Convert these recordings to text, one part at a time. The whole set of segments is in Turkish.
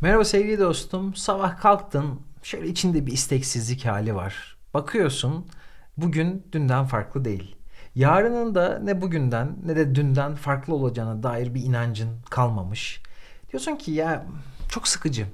Merhaba sevgili dostum. Sabah kalktın. Şöyle içinde bir isteksizlik hali var. Bakıyorsun bugün dünden farklı değil. Yarının da ne bugünden ne de dünden farklı olacağına dair bir inancın kalmamış. Diyorsun ki ya çok sıkıcı.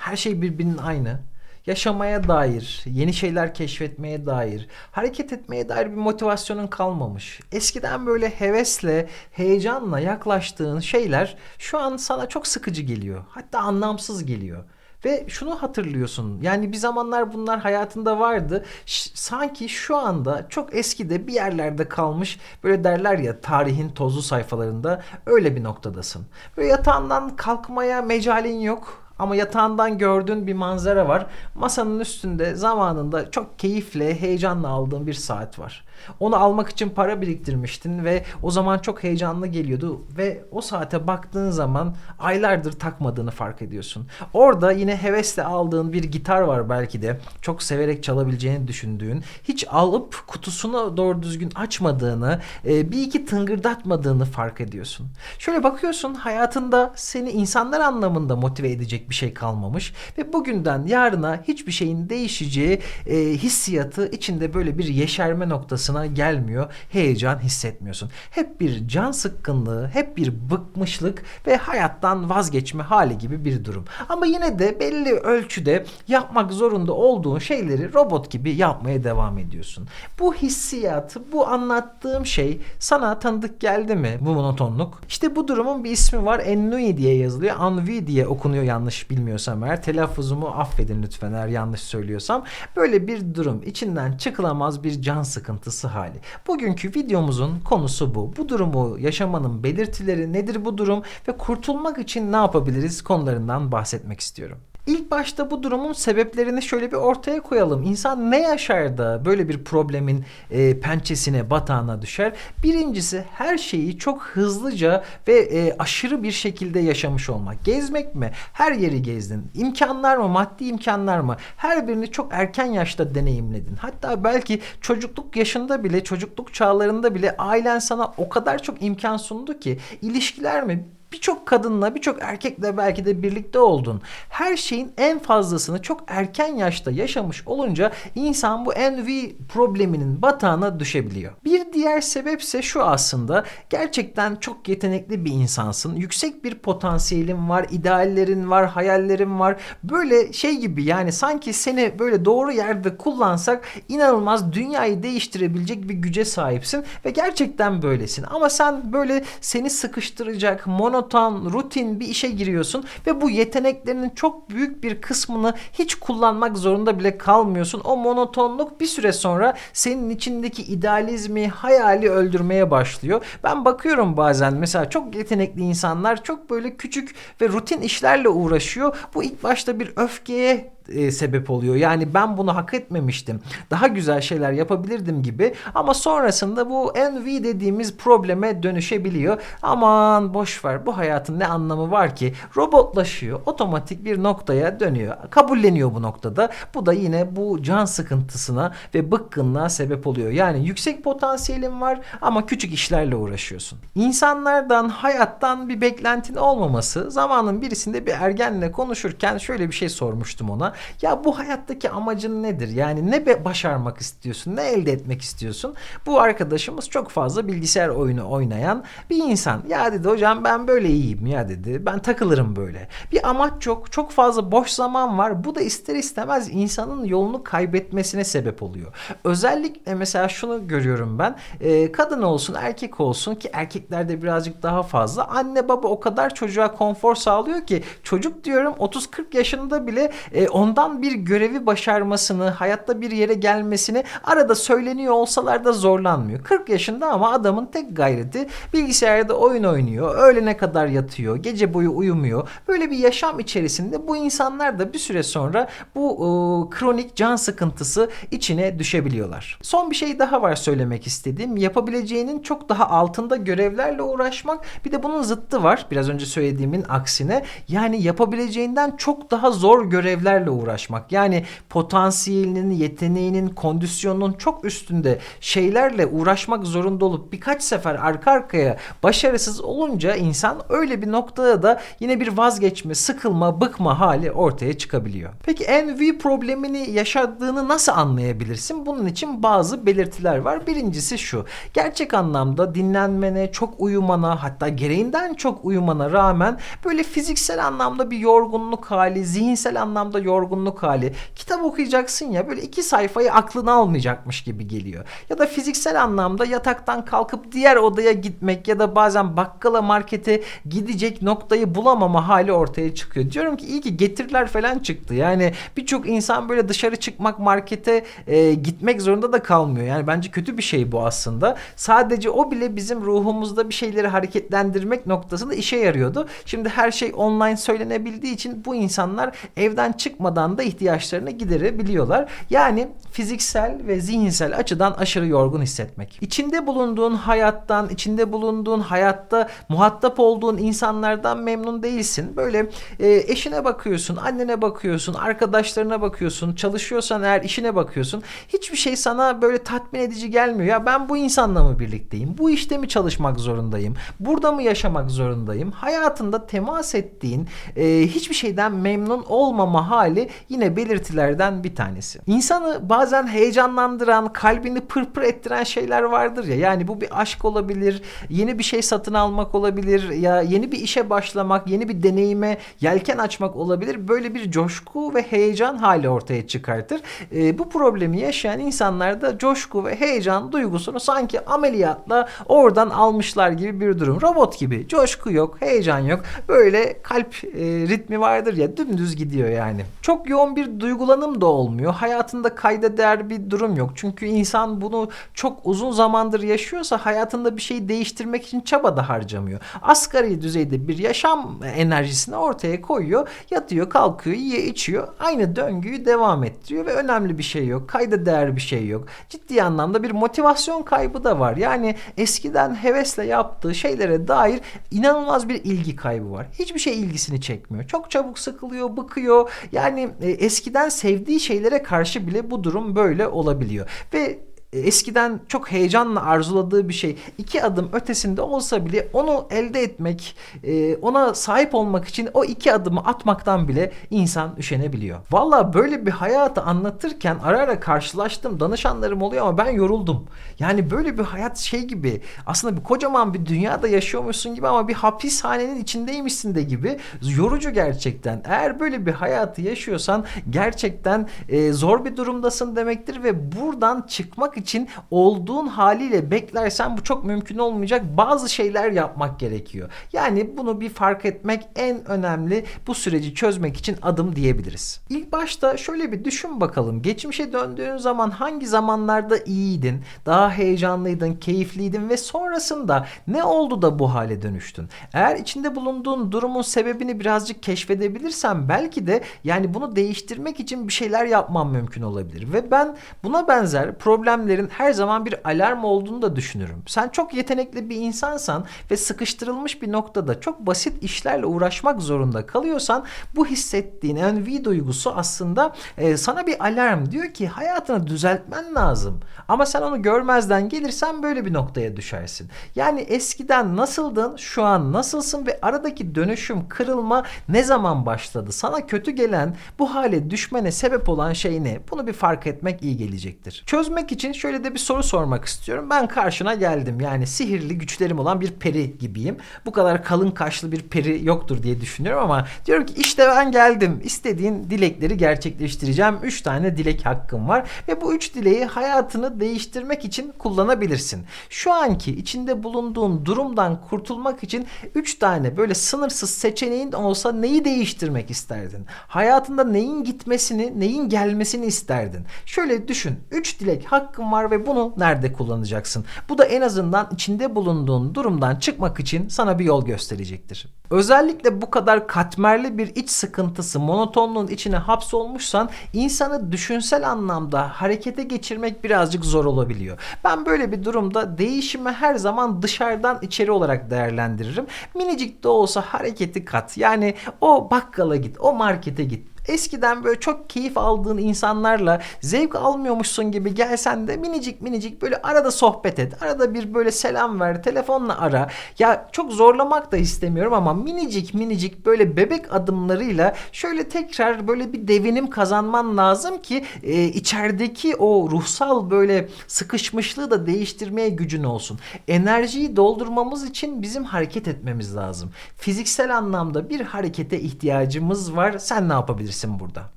Her şey birbirinin aynı. Yaşamaya dair, yeni şeyler keşfetmeye dair, hareket etmeye dair bir motivasyonun kalmamış. Eskiden böyle hevesle, heyecanla yaklaştığın şeyler şu an sana çok sıkıcı geliyor. Hatta anlamsız geliyor. Ve şunu hatırlıyorsun. Yani bir zamanlar bunlar hayatında vardı. Ş- sanki şu anda çok eskide bir yerlerde kalmış. Böyle derler ya tarihin tozlu sayfalarında öyle bir noktadasın. Böyle yatağından kalkmaya mecalin yok. Ama yatağından gördüğün bir manzara var. Masanın üstünde zamanında çok keyifle, heyecanla aldığın bir saat var. Onu almak için para biriktirmiştin ve o zaman çok heyecanlı geliyordu ve o saate baktığın zaman aylardır takmadığını fark ediyorsun. Orada yine hevesle aldığın bir gitar var belki de. Çok severek çalabileceğini düşündüğün, hiç alıp kutusunu doğru düzgün açmadığını, e, bir iki tıngırdatmadığını fark ediyorsun. Şöyle bakıyorsun hayatında seni insanlar anlamında motive edecek bir şey kalmamış ve bugünden yarına hiçbir şeyin değişeceği e, hissiyatı içinde böyle bir yeşerme noktasına gelmiyor. Heyecan hissetmiyorsun. Hep bir can sıkkınlığı, hep bir bıkmışlık ve hayattan vazgeçme hali gibi bir durum. Ama yine de belli ölçüde yapmak zorunda olduğun şeyleri robot gibi yapmaya devam ediyorsun. Bu hissiyatı, bu anlattığım şey sana tanıdık geldi mi bu monotonluk? İşte bu durumun bir ismi var. Ennui diye yazılıyor. Ennui diye okunuyor yanlış bilmiyorsam eğer. Telaffuzumu affedin lütfen eğer yanlış söylüyorsam. Böyle bir durum. içinden çıkılamaz bir can sıkıntısı hali. Bugünkü videomuzun konusu bu. Bu durumu yaşamanın belirtileri nedir bu durum ve kurtulmak için ne yapabiliriz konularından bahsetmek istiyorum. İlk başta bu durumun sebeplerini şöyle bir ortaya koyalım. İnsan ne yaşar da böyle bir problemin e, pençesine, batağına düşer? Birincisi her şeyi çok hızlıca ve e, aşırı bir şekilde yaşamış olmak. Gezmek mi? Her yeri gezdin. İmkanlar mı? Maddi imkanlar mı? Her birini çok erken yaşta deneyimledin. Hatta belki çocukluk yaşında bile, çocukluk çağlarında bile ailen sana o kadar çok imkan sundu ki ilişkiler mi? Birçok kadınla, birçok erkekle belki de birlikte oldun. Her şeyin en fazlasını çok erken yaşta yaşamış olunca insan bu envy probleminin batağına düşebiliyor. Bir diğer sebepse şu aslında gerçekten çok yetenekli bir insansın. Yüksek bir potansiyelin var, ideallerin var, hayallerin var. Böyle şey gibi yani sanki seni böyle doğru yerde kullansak inanılmaz dünyayı değiştirebilecek bir güce sahipsin ve gerçekten böylesin. Ama sen böyle seni sıkıştıracak, monoton, rutin bir işe giriyorsun ve bu yeteneklerinin çok büyük bir kısmını hiç kullanmak zorunda bile kalmıyorsun. O monotonluk bir süre sonra senin içindeki idealizmi, hayali öldürmeye başlıyor. Ben bakıyorum bazen mesela çok yetenekli insanlar çok böyle küçük ve rutin işlerle uğraşıyor. Bu ilk başta bir öfkeye e, sebep oluyor. Yani ben bunu hak etmemiştim. Daha güzel şeyler yapabilirdim gibi. Ama sonrasında bu envy dediğimiz probleme dönüşebiliyor. Aman boş ver. Bu hayatın ne anlamı var ki? Robotlaşıyor. Otomatik bir noktaya dönüyor. Kabulleniyor bu noktada. Bu da yine bu can sıkıntısına ve bıkkınlığa sebep oluyor. Yani yüksek potansiyelin var ama küçük işlerle uğraşıyorsun. İnsanlardan, hayattan bir beklentin olmaması. Zamanın birisinde bir ergenle konuşurken şöyle bir şey sormuştum ona. Ya bu hayattaki amacın nedir? Yani ne başarmak istiyorsun? Ne elde etmek istiyorsun? Bu arkadaşımız çok fazla bilgisayar oyunu oynayan bir insan. Ya dedi hocam ben böyle iyiyim ya dedi. Ben takılırım böyle. Bir amaç yok. Çok fazla boş zaman var. Bu da ister istemez insanın yolunu kaybetmesine sebep oluyor. Özellikle mesela şunu görüyorum ben. Ee, kadın olsun erkek olsun ki erkeklerde birazcık daha fazla. Anne baba o kadar çocuğa konfor sağlıyor ki çocuk diyorum 30-40 yaşında bile e, ondan bir görevi başarmasını, hayatta bir yere gelmesini arada söyleniyor olsalar da zorlanmıyor. 40 yaşında ama adamın tek gayreti bilgisayarda oyun oynuyor, öğlene kadar yatıyor, gece boyu uyumuyor. Böyle bir yaşam içerisinde bu insanlar da bir süre sonra bu e, kronik can sıkıntısı içine düşebiliyorlar. Son bir şey daha var söylemek istediğim. Yapabileceğinin çok daha altında görevlerle uğraşmak. Bir de bunun zıttı var. Biraz önce söylediğimin aksine. Yani yapabileceğinden çok daha zor görevlerle uğraşmak. Yani potansiyelinin, yeteneğinin, kondisyonunun çok üstünde şeylerle uğraşmak zorunda olup birkaç sefer arka arkaya başarısız olunca insan öyle bir noktada da yine bir vazgeçme, sıkılma, bıkma hali ortaya çıkabiliyor. Peki envy problemini yaşadığını nasıl anlayabilirsin? Bunun için bazı belirtiler var. Birincisi şu. Gerçek anlamda dinlenmene, çok uyumana hatta gereğinden çok uyumana rağmen böyle fiziksel anlamda bir yorgunluk hali, zihinsel anlamda yorgunluk hali. Kitap okuyacaksın ya böyle iki sayfayı aklına almayacakmış gibi geliyor. Ya da fiziksel anlamda yataktan kalkıp diğer odaya gitmek ya da bazen bakkala markete gidecek noktayı bulamama hali ortaya çıkıyor. Diyorum ki iyi ki getiriler falan çıktı. Yani birçok insan böyle dışarı çıkmak markete e, gitmek zorunda da kalmıyor. Yani bence kötü bir şey bu aslında. Sadece o bile bizim ruhumuzda bir şeyleri hareketlendirmek noktasında işe yarıyordu. Şimdi her şey online söylenebildiği için bu insanlar evden çıkmadan da ihtiyaçlarını giderebiliyorlar. Yani fiziksel ve zihinsel açıdan aşırı yorgun hissetmek. İçinde bulunduğun hayattan, içinde bulunduğun hayatta muhatap olduğun insanlardan memnun değilsin. Böyle e, eşine bakıyorsun, annene bakıyorsun, arkadaşlarına bakıyorsun, çalışıyorsan eğer işine bakıyorsun. Hiçbir şey sana böyle tatmin edici gelmiyor. Ya ben bu insanla mı birlikteyim? Bu işte mi çalışmak zorundayım? Burada mı yaşamak zorundayım? Hayatında temas ettiğin e, hiçbir şeyden memnun olmama hali yine belirtilerden bir tanesi. İnsanı bazen heyecanlandıran, kalbini pırpır ettiren şeyler vardır ya. Yani bu bir aşk olabilir, yeni bir şey satın almak olabilir ya yeni bir işe başlamak, yeni bir deneyime yelken açmak olabilir. Böyle bir coşku ve heyecan hali ortaya çıkartır. E, bu problemi yaşayan insanlarda coşku ve heyecan duygusunu sanki ameliyatla oradan almışlar gibi bir durum. Robot gibi coşku yok, heyecan yok. Böyle kalp e, ritmi vardır ya dümdüz gidiyor yani. Çok yoğun bir duygulanım da olmuyor. Hayatında kayda değer bir durum yok. Çünkü insan bunu çok uzun zamandır yaşıyorsa hayatında bir şey değiştirmek için çaba da harcamıyor. Asgari düzeyde bir yaşam enerjisini ortaya koyuyor. Yatıyor, kalkıyor, yiyor, içiyor. Aynı döngüyü devam ettiriyor ve önemli bir şey yok. Kayda değer bir şey yok. Ciddi anlamda bir motivasyon kaybı da var. Yani eskiden hevesle yaptığı şeylere dair inanılmaz bir ilgi kaybı var. Hiçbir şey ilgisini çekmiyor. Çok çabuk sıkılıyor, bıkıyor. Yani e, eskiden sevdiği şeylere karşı bile bu durum böyle olabiliyor. Ve eskiden çok heyecanla arzuladığı bir şey iki adım ötesinde olsa bile onu elde etmek, e, ona sahip olmak için o iki adımı atmaktan bile insan üşenebiliyor. Valla böyle bir hayatı anlatırken ara ara karşılaştım danışanlarım oluyor ama ben yoruldum. Yani böyle bir hayat şey gibi aslında bir kocaman bir dünyada yaşıyormuşsun gibi ama bir hapishanenin içindeymişsin de gibi yorucu gerçekten. Eğer böyle bir hayatı yaşıyorsan gerçekten e, zor bir durumdasın demektir ve buradan çıkmak için olduğun haliyle beklersen bu çok mümkün olmayacak. Bazı şeyler yapmak gerekiyor. Yani bunu bir fark etmek en önemli bu süreci çözmek için adım diyebiliriz. İlk başta şöyle bir düşün bakalım. Geçmişe döndüğün zaman hangi zamanlarda iyiydin, daha heyecanlıydın, keyifliydin ve sonrasında ne oldu da bu hale dönüştün? Eğer içinde bulunduğun durumun sebebini birazcık keşfedebilirsen belki de yani bunu değiştirmek için bir şeyler yapman mümkün olabilir. Ve ben buna benzer problemleri problemlerin her zaman bir alarm olduğunu da düşünürüm. Sen çok yetenekli bir insansan ve sıkıştırılmış bir noktada çok basit işlerle uğraşmak zorunda kalıyorsan bu hissettiğin envy duygusu aslında e, sana bir alarm diyor ki hayatını düzeltmen lazım. Ama sen onu görmezden gelirsen böyle bir noktaya düşersin. Yani eskiden nasıldın, şu an nasılsın ve aradaki dönüşüm, kırılma ne zaman başladı? Sana kötü gelen, bu hale düşmene sebep olan şey ne? Bunu bir fark etmek iyi gelecektir. Çözmek için şöyle de bir soru sormak istiyorum. Ben karşına geldim. Yani sihirli güçlerim olan bir peri gibiyim. Bu kadar kalın kaşlı bir peri yoktur diye düşünüyorum ama diyorum ki işte ben geldim. İstediğin dilekleri gerçekleştireceğim. 3 tane dilek hakkım var ve bu 3 dileği hayatını değiştirmek için kullanabilirsin. Şu anki içinde bulunduğun durumdan kurtulmak için 3 tane böyle sınırsız seçeneğin olsa neyi değiştirmek isterdin? Hayatında neyin gitmesini, neyin gelmesini isterdin? Şöyle düşün. 3 dilek hakkım var ve bunu nerede kullanacaksın? Bu da en azından içinde bulunduğun durumdan çıkmak için sana bir yol gösterecektir. Özellikle bu kadar katmerli bir iç sıkıntısı, monotonluğun içine hapsolmuşsan insanı düşünsel anlamda harekete geçirmek birazcık zor olabiliyor. Ben böyle bir durumda değişimi her zaman dışarıdan içeri olarak değerlendiririm. Minicik de olsa hareketi kat. Yani o bakkala git, o markete git Eskiden böyle çok keyif aldığın insanlarla zevk almıyormuşsun gibi gelsen de minicik minicik böyle arada sohbet et. Arada bir böyle selam ver, telefonla ara. Ya çok zorlamak da istemiyorum ama minicik minicik böyle bebek adımlarıyla şöyle tekrar böyle bir devinim kazanman lazım ki e, içerideki o ruhsal böyle sıkışmışlığı da değiştirmeye gücün olsun. Enerjiyi doldurmamız için bizim hareket etmemiz lazım. Fiziksel anlamda bir harekete ihtiyacımız var. Sen ne yapabilirsin burada?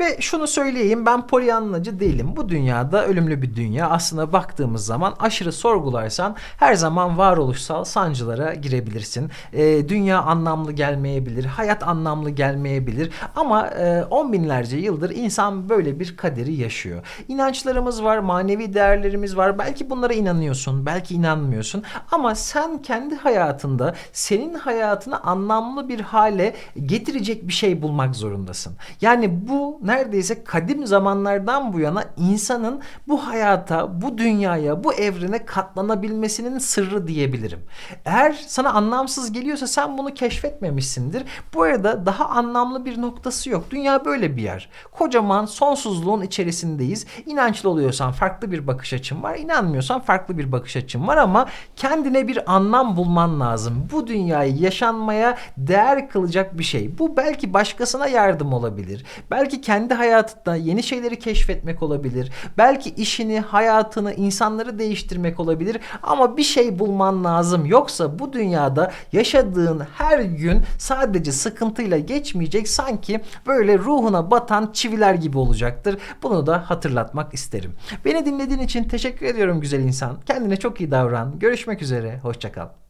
Ve şunu söyleyeyim ben polyanlacı değilim. Bu dünyada ölümlü bir dünya. Aslında baktığımız zaman aşırı sorgularsan her zaman varoluşsal sancılara girebilirsin. Ee, dünya anlamlı gelmeyebilir, hayat anlamlı gelmeyebilir. Ama e, on binlerce yıldır insan böyle bir kaderi yaşıyor. İnançlarımız var, manevi değerlerimiz var. Belki bunlara inanıyorsun, belki inanmıyorsun. Ama sen kendi hayatında senin hayatını anlamlı bir hale getirecek bir şey bulmak zorundasın. Yani bu neredeyse kadim zamanlardan bu yana insanın bu hayata, bu dünyaya, bu evrene katlanabilmesinin sırrı diyebilirim. Eğer sana anlamsız geliyorsa sen bunu keşfetmemişsindir. Bu arada daha anlamlı bir noktası yok. Dünya böyle bir yer. Kocaman sonsuzluğun içerisindeyiz. İnançlı oluyorsan farklı bir bakış açın var. İnanmıyorsan farklı bir bakış açın var ama kendine bir anlam bulman lazım. Bu dünyayı yaşanmaya değer kılacak bir şey. Bu belki başkasına yardım olabilir. Belki kendi hayatında yeni şeyleri keşfetmek olabilir. Belki işini, hayatını, insanları değiştirmek olabilir. Ama bir şey bulman lazım. Yoksa bu dünyada yaşadığın her gün sadece sıkıntıyla geçmeyecek. Sanki böyle ruhuna batan çiviler gibi olacaktır. Bunu da hatırlatmak isterim. Beni dinlediğin için teşekkür ediyorum güzel insan. Kendine çok iyi davran. Görüşmek üzere. Hoşçakal.